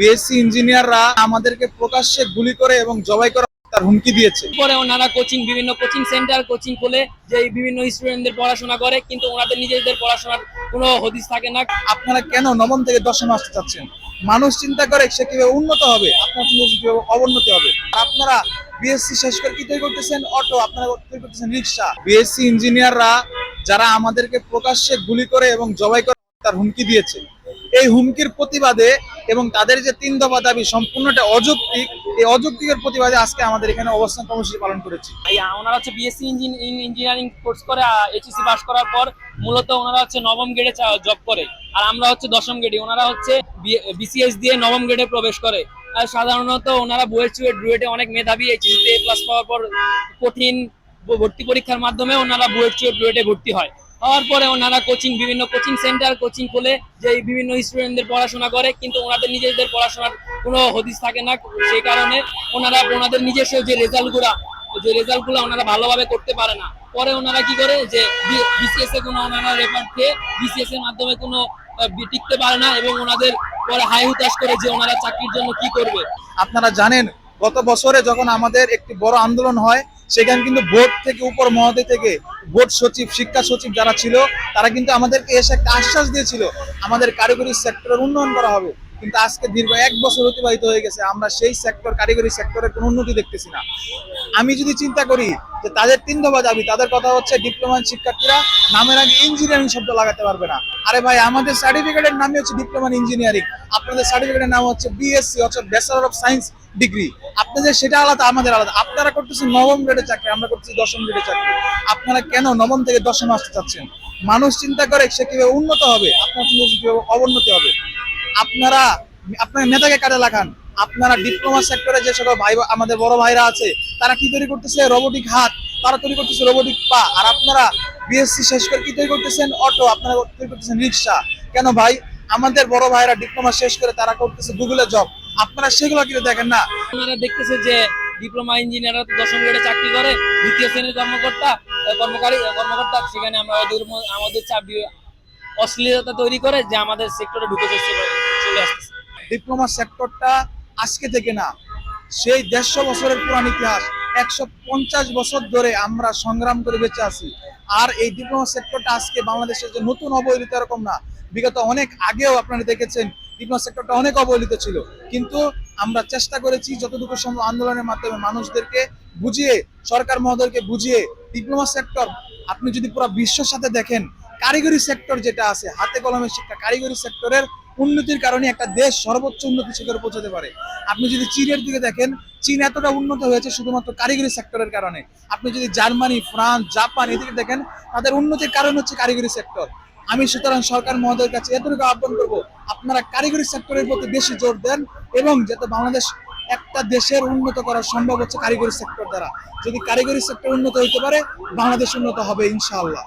BSc ইঞ্জিনিয়াররা আমাদেরকে প্রকাশ্যে গুলি করে এবং জবাই করার তার হুমকি দিয়েছে। পরে ওনারা কোচিং বিভিন্ন কোচিং সেন্টার কোচিং খুলে যে বিভিন্ন স্টুডেন্টদের পড়াশোনা করে কিন্তু ওনাদের নিজেদের পড়াশোনার কোনো হদিস থাকে না। আপনারা কেন নবম থেকে দশম আসতে চাচ্ছেন? মানুষ চিন্তা করে সে কীভাবে উন্নত হবে আপনার চিন্তা কীভাবে অবনতি হবে। আপনারা বিএসসি শেষ করে কি তৈরি করতেছেন? অটো আপনারা তৈরি করতেছেন রিক্সা। বিএসসি ইঞ্জিনিয়াররা যারা আমাদেরকে প্রকাশ্যে গুলি করে এবং জবাই করে তার হুমকি দিয়েছে। এই হুমকির প্রতিবাদে এবং তাদের যে তিন দফা দাবি সম্পূর্ণটা অযৌক্তিক, এই অযৌক্তিকের প্রতিবাদে আজকে আমাদের এখানে অবস্থান কর্মসূচি পালন করেছি। ওনারা হচ্ছে বিএসসি ইঞ্জিন ইঞ্জিনিয়ারিং কোর্স করে এইচএসসি পাস করার পর মূলত ওনারা হচ্ছে নবম গ্রেডে জব করে। আর আমরা হচ্ছে দশম গ্রেডে ওনারা হচ্ছে বিসিএস দিয়ে নবম গ্রেডে প্রবেশ করে। আর সাধারণত ওনারা বইয়ের চুয়ে ডুয়েটে অনেক মেধাবী এইচএসসিতে প্লাস পাওয়ার পর কঠিন ভর্তি পরীক্ষার মাধ্যমে ওনারা বইয়ের চুয়ে ডুয়েটে ভর্তি হয়। হওয়ার পরে ওনারা কোচিং বিভিন্ন কোচিং সেন্টার কোচিং খুলে যে বিভিন্ন স্টুডেন্টদের পড়াশোনা করে, কিন্তু ওনাদের নিজেদের পড়াশোনার কোনো হদিস থাকে না। সেই কারণে ওনারা, ওনাদের নিজস্ব যে রেজাল্টগুলা যে রেজাল্টগুলো ওনারা ভালোভাবে করতে পারে না। পরে ওনারা কি করে যে বিসিএস এ কোনো ওনারা রেফার খেয়ে বিসিএস এর মাধ্যমে কোনো টিকতে পারে না এবং ওনাদের পরে হাই হুতাশ করে যে ওনারা চাকরির জন্য কি করবে। আপনারা জানেন গত বছরে যখন আমাদের একটি বড় আন্দোলন হয়, সেখানে কিন্তু বোর্ড থেকে, উপর মহোদয় থেকে, বোর্ড সচিব, শিক্ষা সচিব যারা ছিল, তারা কিন্তু আমাদেরকে এসে একটা আশ্বাস দিয়েছিল, আমাদের কারিগরি সেক্টরের উন্নয়ন করা হবে। কিন্তু আজকে দীর্ঘ এক বছর অতিবাহিত হয়ে গেছে, আমরা সেই সেক্টর কারিগরি সেক্টরের কোনো উন্নতি দেখতেছি না। আমি যদি চিন্তা করি যে তাদের তিন দফা দাবি, তাদের কথা হচ্ছে ডিপ্লোমা শিক্ষার্থীরা নামের আগে ইঞ্জিনিয়ারিং শব্দ লাগাতে পারবে না। আরে ভাই, আমাদের সার্টিফিকেটের নামই হচ্ছে ডিপ্লোমা ইঞ্জিনিয়ারিং আপনাদের সার্টিফিকেটের নাম হচ্ছে বিএসসি অর্থাৎ ব্যাচেলর অফ সায়েন্স ডিগ্রি আপনাদের সেটা আলাদা, আমাদের আলাদা। আপনারা করতেছেন নবম গ্রেডের চাকরি, আমরা করতেছি দশম গ্রেডের চাকরি। আপনারা কেন নবম থেকে দশম আসতে চাচ্ছেন? মানুষ চিন্তা করে সে কীভাবে উন্নত হবে, আপনার কীভাবে অবনতি হবে? আপনারা, আপনার নেতাকে কাজে লাগান। আপনারা ডিপ্লোমা সেক্টরে যে সকল ভাই, আমাদের বড় ভাইরা আছে, তারা কি তৈরি করতেছে? রোবোটিক হাত। তারা তৈরি করতেছে রোবোটিক পা। আর আপনারা বিএসসি শেষ করে কি তৈরি করতেছেন? অটো। আপনারা তৈরি করতেছেন রিক্সা। কেন ভাই? আমাদের বড় ভাইরা ডিপ্লোমা শেষ করে তারা করতেছে গুগলে জব। আপনারা সেগুলো কিন্তু দেখেন না। আপনারা দেখতেছে যে ডিপ্লোমা ইঞ্জিনিয়াররা তো দশম গ্রেডে চাকরি করে, দ্বিতীয় শ্রেণির কর্মকর্তা কর্মকারী কর্মকর্তা, সেখানে আমরা আমাদের চাপ অশ্লীলতা তৈরি করে যে আমাদের সেক্টরে ঢুকে চলে চলে ডিপ্লোমা সেক্টরটা আজকে থেকে না, সেই দেড়শো বছরের পুরান ইতিহাস, একশো পঞ্চাশ বছর ধরে আমরা সংগ্রাম করে বেঁচে আছি। আর এই ডিপ্লোমা সেক্টরটা আজকে বাংলাদেশের যে নতুন অবহেলিত এরকম না, বিগত অনেক আগেও আপনারা দেখেছেন, ডিপ্লোমা সেক্টরটা অনেক অবহেলিত ছিল। কিন্তু আমরা চেষ্টা করেছি যতটুকু সম্ভব আন্দোলনের মাধ্যমে মানুষদেরকে বুঝিয়ে, সরকার মহোদয়কে বুঝিয়ে, ডিপ্লোমা সেক্টর, আপনি যদি পুরো বিশ্বের সাথে দেখেন, কারিগরি সেক্টর যেটা আছে, হাতে কলমের শিক্ষা, কারিগরি সেক্টরের উন্নতির কারণে একটা দেশ সর্বোচ্চ উন্নতি শিখরে পৌঁছাতে পারে। আপনি যদি চীনের দিকে দেখেন, চীন এতটা উন্নত হয়েছে শুধুমাত্র কারিগরি সেক্টরের কারণে। আপনি যদি জার্মানি, ফ্রান্স, জাপান এদিকে দেখেন, তাদের উন্নতির কারণ হচ্ছে কারিগরি সেক্টর আমি সুতরাং সরকার মহোদয়ের কাছে এতটুকু আহ্বান করব, আপনারা কারিগরি সেক্টরের প্রতি বেশি জোর দেন এবং যাতে বাংলাদেশ একটা দেশের উন্নত করা সম্ভব হচ্ছে কারিগরি সেক্টর দ্বারা। যদি কারিগরি সেক্টর উন্নত হইতে পারে, বাংলাদেশ উন্নত হবে ইনশাআল্লাহ।